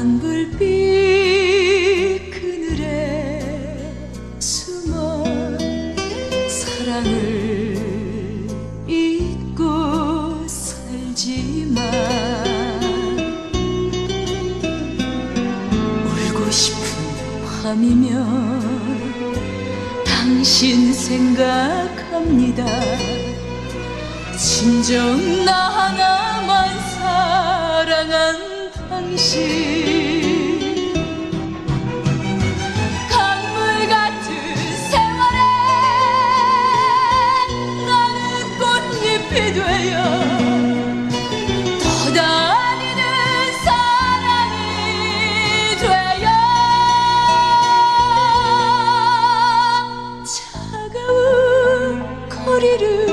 산불빛 그늘에 숨어 사랑을 잊고 살지만 울고 싶은 밤이면 당신 생각합니다. 진정 나 하나 강물 같은 세월에 나는 꽃잎이 되어 떠다니는 사랑이 되어 차가운 거리를